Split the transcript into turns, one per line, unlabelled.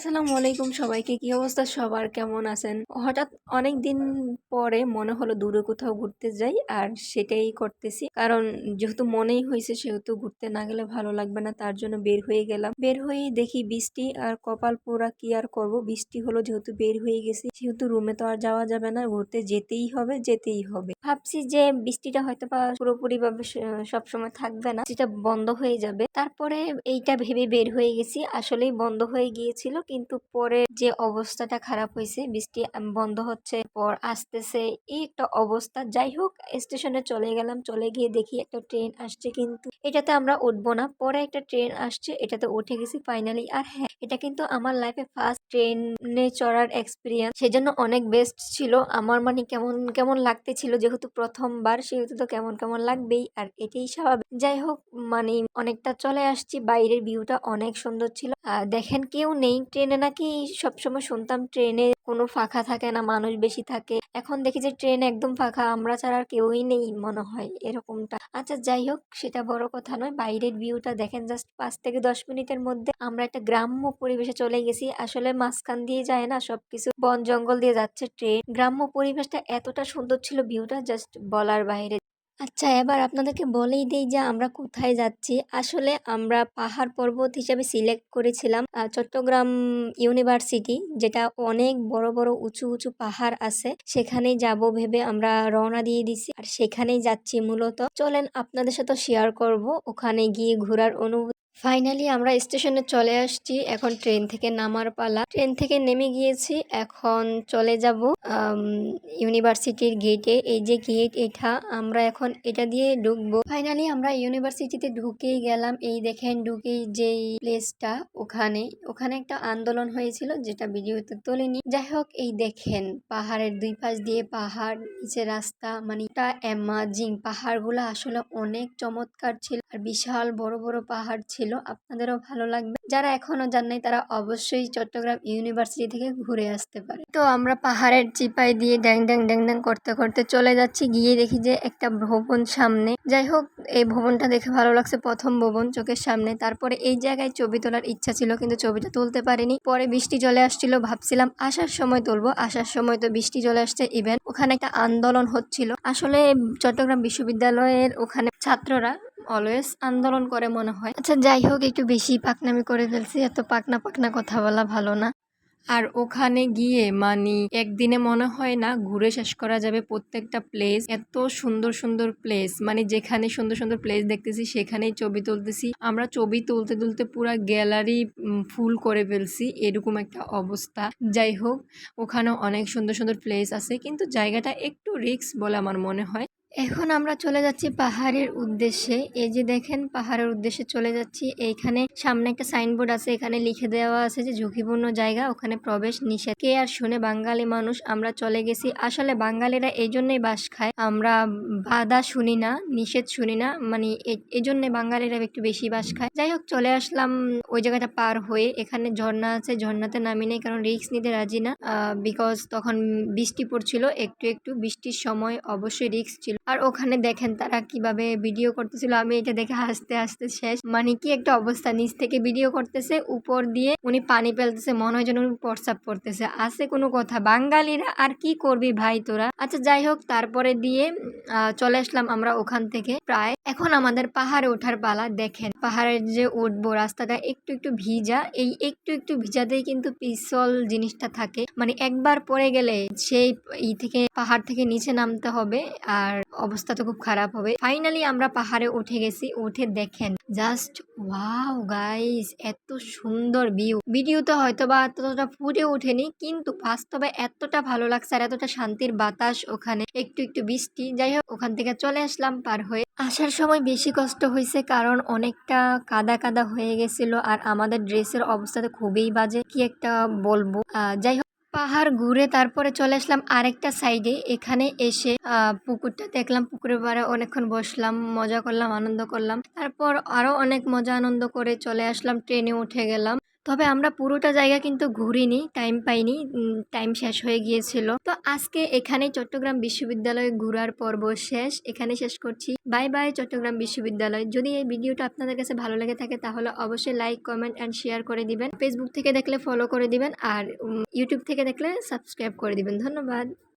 আসসালামু আলাইকুম সবাইকে। কি অবস্থা? সবার কেমন আছেন? হঠাৎ অনেক দিন পরে মনে হলো দূরে কোথাও ঘুরতে যাই, আর সেটাই করতেছি। কারণ যেহেতু মনেই হয়েছে, সেহেতু ঘুরতে না গেলে ভালো লাগবে না, তার জন্য বের হয়ে গেলাম। বের হয়ে দেখি বৃষ্টি আর কপাল পোড়া কি আর করব? বৃষ্টি হলো যেহেতু বের হয়ে গেছি, সেহেতু রুমে তো আর যাওয়া যাবে না, ঘুরতে যেতেই হবে যেতেই হবে। ভাবছি যে বৃষ্টিটা হয়তো বা পুরোপুরি ভাবে সবসময় থাকবে না সেটা বন্ধ হয়ে যাবে। তারপরে এইটা ভেবে বের হয়ে গেছি, আসলেই বন্ধ হয়ে গিয়েছিল কিন্তু পরে যে অবস্থাটা খারাপ হয়েছে, বৃষ্টি বন্ধ হচ্ছে, পর আসতেছে, এই একটা অবস্থা। যাই হোক, স্টেশনে চলে গেলাম, চলে গিয়ে দেখি একটা ট্রেন আসছে কিন্তু এটাতে আমরা উঠবো না। পরে একটা ট্রেন আসছে, এটাতে উঠে গেছি ফাইনালি আর হ্যাঁ এটা কিন্তু আমার লাইফে ফার্স্ট ট্রেনে চড়ার এক্সপিরিয়েন্স সেজন্য অনেক বেস্ট ছিল। আমার মানে কেমন কেমন লাগতেছিল, যেহেতু প্রথমবার, সেহেতু তো কেমন কেমন লাগবেই, আর এটাই স্বাভাবিক। যাই হোক মানে অনেকটা চলে আসছি। বাইরের ভিউটা অনেক সুন্দর ছিল। দেখেন কেউ নেই ট্রেনে নাকি সবসময় শুনতাম ট্রেনে কোনো ফাঁকা থাকে না, মানুষ বেশি থাকে। এখন দেখি যে ট্রেন একদম ফাঁকা, আমরা ছাড়া আর কেউই নেই মনে হয় এরকমটা। আচ্ছা যাই হোক, সেটা বড় কথা নয়, বাইরের ভিউটা দেখেন জাস্ট পাঁচ থেকে দশ মিনিটের মধ্যে। আমরা একটা গ্রাম্য পরিবেশে চলে গেছি, আসলে মাঝখান দিয়ে যায় না, সবকিছু বন জঙ্গল দিয়ে যাচ্ছে ট্রেন। গ্রাম্য পরিবেশটা এতটা সুন্দর ছিল, ভিউটা জাস্ট বলার বাইরে আচ্ছা এবার আপনাদেরকে বলেই দিই যে আমরা কোথায় যাচ্ছি। আসলে আমরা পাহাড় পর্বত হিসাবে সিলেক্ট করেছিলাম চট্টগ্রাম ইউনিভার্সিটি, যেটা অনেক বড় বড়, উঁচু উঁচু পাহাড় আছে। সেখানেই যাব ভেবে আমরা রওনা দিয়ে দিছি আর সেখানেই যাচ্ছি মূলত। চলেন আপনাদের সাথে শেয়ার করব, ওখানে গিয়ে ঘোরার অনুভূতি ফাইনালি আমরা স্টেশনে চলে আসছি। এখন ট্রেন থেকে নামার পালা। ট্রেন থেকে নেমে গিয়েছি। এখন চলে যাব ইউনিভার্সিটির গেটে এই যে গেট এটা আমরা এখন এটা দিয়ে ঢুকবো। ফাইনালি আমরা ইউনিভার্সিটিতে ঢুকেই গেলাম। এই দেখেন, ঢুকেই যেই প্লেসটা ওখানে। ওখানে একটা আন্দোলন হয়েছিল, যেটা ভিডিওতে তোলেনি। যাই হোক, এই দেখেন, পাহাড়ের দুই পাশ দিয়ে পাহাড়, নিচে রাস্তা মানে এটা অ্যামাজিং পাহাড়গুলো আসলে অনেক চমৎকার ছিল। আর বিশাল বড় বড় পাহাড় ছিল। আপনাদেরও ভালো লাগবে। যারা এখনও যান নাই, তারা অবশ্যই চট্টগ্রাম ইউনিভার্সিটি থেকে ঘুরে আসতে পারে। তো আমরা পাহাড়ের চিপাই দিয়ে ড্যাং ড্যাং ড্যাং ড্যাং করতে করতে চলে যাচ্ছি। গিয়ে দেখি যে একটা ভবন সামনে। যাই হোক, এই ভবনটা দেখে ভালো লাগছে প্রথম ভবন চোখের সামনে। তারপরে এই জায়গায় ছবি তোলার ইচ্ছা ছিল, কিন্তু ছবিটা তুলতে পারিনি। পরে বৃষ্টি চলে আসছিল, ভাবছিলাম আসার সময় তুলবো। আসার সময় তো বৃষ্টি চলে আসছে ইভেন ওখানে একটা আন্দোলন হচ্ছিল। আসলে চট্টগ্রাম বিশ্ববিদ্যালয়ের ওখানে ছাত্ররা অলওয়েজ আন্দোলন করে মনে হয়। আচ্ছা যাই হোক, একটু বেশি পাকনামি করে ফেলছি। এত পাকনা পাকনা কথা বলা ভালো না। আর ওখানে গিয়ে মানে একদিনে মনে হয় না ঘুরে শেষ করা যাবে প্রত্যেকটা প্লেস এত সুন্দর সুন্দর প্লেস মানে যেখানে সুন্দর সুন্দর প্লেস দেখতেছি, সেখানেই ছবি তুলতেছি। আমরা ছবি তুলতে তুলতে পুরা গ্যালারি ফুল করে ফেলছি। এরকম একটা অবস্থা। যাই হোক, ওখানেও অনেক সুন্দর সুন্দর প্লেস আছে। কিন্তু জায়গাটা একটু রিস্ক বলে আমার মনে হয়। এখন আমরা চলে যাচ্ছি পাহাড়ের উদ্দেশ্যে। এই যে দেখেন, পাহাড়ের উদ্দেশ্যে চলে যাচ্ছি। এইখানে সামনে একটা সাইনবোর্ড আছে, এখানে লিখে দেওয়া আছে যে ঝুঁকিপূর্ণ জায়গা, ওখানে প্রবেশ নিষেধ। কে আর শুনে বাঙালি মানুষ, আমরা চলে গেছি। আসলে বাঙালিরা এই জন্যই বাস খায়। আমরা বাধা শুনি না, নিষেধ শুনি না মানে এই জন্য বাঙালিরা একটু বেশি বাস খায়। যাই হোক, চলে আসলাম ওই জায়গাটা পার হয়ে। এখানে ঝর্ণা আছে, ঝর্ণাতে নামি নেই, কারণ রিস্ক নিতে রাজি না। বিকজ তখন বৃষ্টি পড়ছিল, একটু একটু বৃষ্টির সময় অবশ্যই রিস্ক ছিল। আর ওখানে দেখেন তারা কীভাবে ভিডিও করতেছিল। আমি এটা দেখে হাসতে হাসতে শেষ। মানে কি একটা অবস্থা, নিচ থেকে ভিডিও করতেছে, উপর দিয়ে উনি পানি ফেলতেছে, মনে হয় যেন উনি প্রস্রাব করতেছে। আছে কোনো কথা? বাঙালিরা আর কি করবি ভাই তোরা? আচ্ছা যাই হোক, তারপরে দিয়ে চলে আসলাম আমরা ওখান থেকে প্রায়। এখন আমাদের পাহাড়ে ওঠার পালা, দেখেন। পাহাড়ের যে উঠবো, রাস্তাটা একটু একটু ভিজা। এই একটু একটু ভিজাতেই কিন্তু পিসল জিনিসটা থাকে। মানে একবার পরে গেলে সেই ই থেকে, পাহাড় থেকে নিচে নামতে হবে। আর অবস্থা তো খুব খারাপ হবে। ফাইনালি আমরা পাহাড়ে উঠে গেছি, উঠে দেখেন। জাস্ট ওয়াও গাইস এত সুন্দর ভিউ ভিডিওতে হয়তো বা এতটা ফুটে ওঠেনি, কিন্তু বাস্তবে এতটা ভালো লাগছে আর এতটা শান্তির বাতাস ওখানে। একটু একটু বৃষ্টি, যাই হোক, ওখান থেকে চলে আসলাম পার হয়ে। আসার সময় বেশি কষ্ট হয়েছে কারণ অনেকটা কাদা কাদা হয়ে গেছিল আর আমাদের ড্রেসের অবস্থা তো খুবই বাজে, কি একটা বলব। যাই হোক। পাহাড় ঘুরে তারপরে চলে আসলাম আরেকটা সাইডে। এখানে এসে পুকুরটা দেখলাম, পুকুরের পাড়ে অনেকক্ষণ বসলাম, মজা করলাম, আনন্দ করলাম। তারপর আরও অনেক মজা, আনন্দ করে চলে আসলাম, ট্রেনে উঠে গেলাম। তবে আমরা পুরোটা জায়গা কিন্তু ঘুরিনি টাইম পাইনি টাইম শেষ হয়ে গিয়েছিল। তো আজকে এখানে চট্টগ্রাম বিশ্ববিদ্যালয়ে ঘোরার পর্ব শেষ। এখানে শেষ করছি। বাই বাই চট্টগ্রাম বিশ্ববিদ্যালয়। যদি এই ভিডিওটা আপনাদের কাছে ভালো লেগে থাকে তাহলে অবশ্যই লাইক কমেন্ট অ্যান্ড শেয়ার করে দিবেন। ফেসবুক থেকে দেখলে ফলো করে দিবেন আর ইউটিউব থেকে দেখলে সাবস্ক্রাইব করে দিবেন। ধন্যবাদ।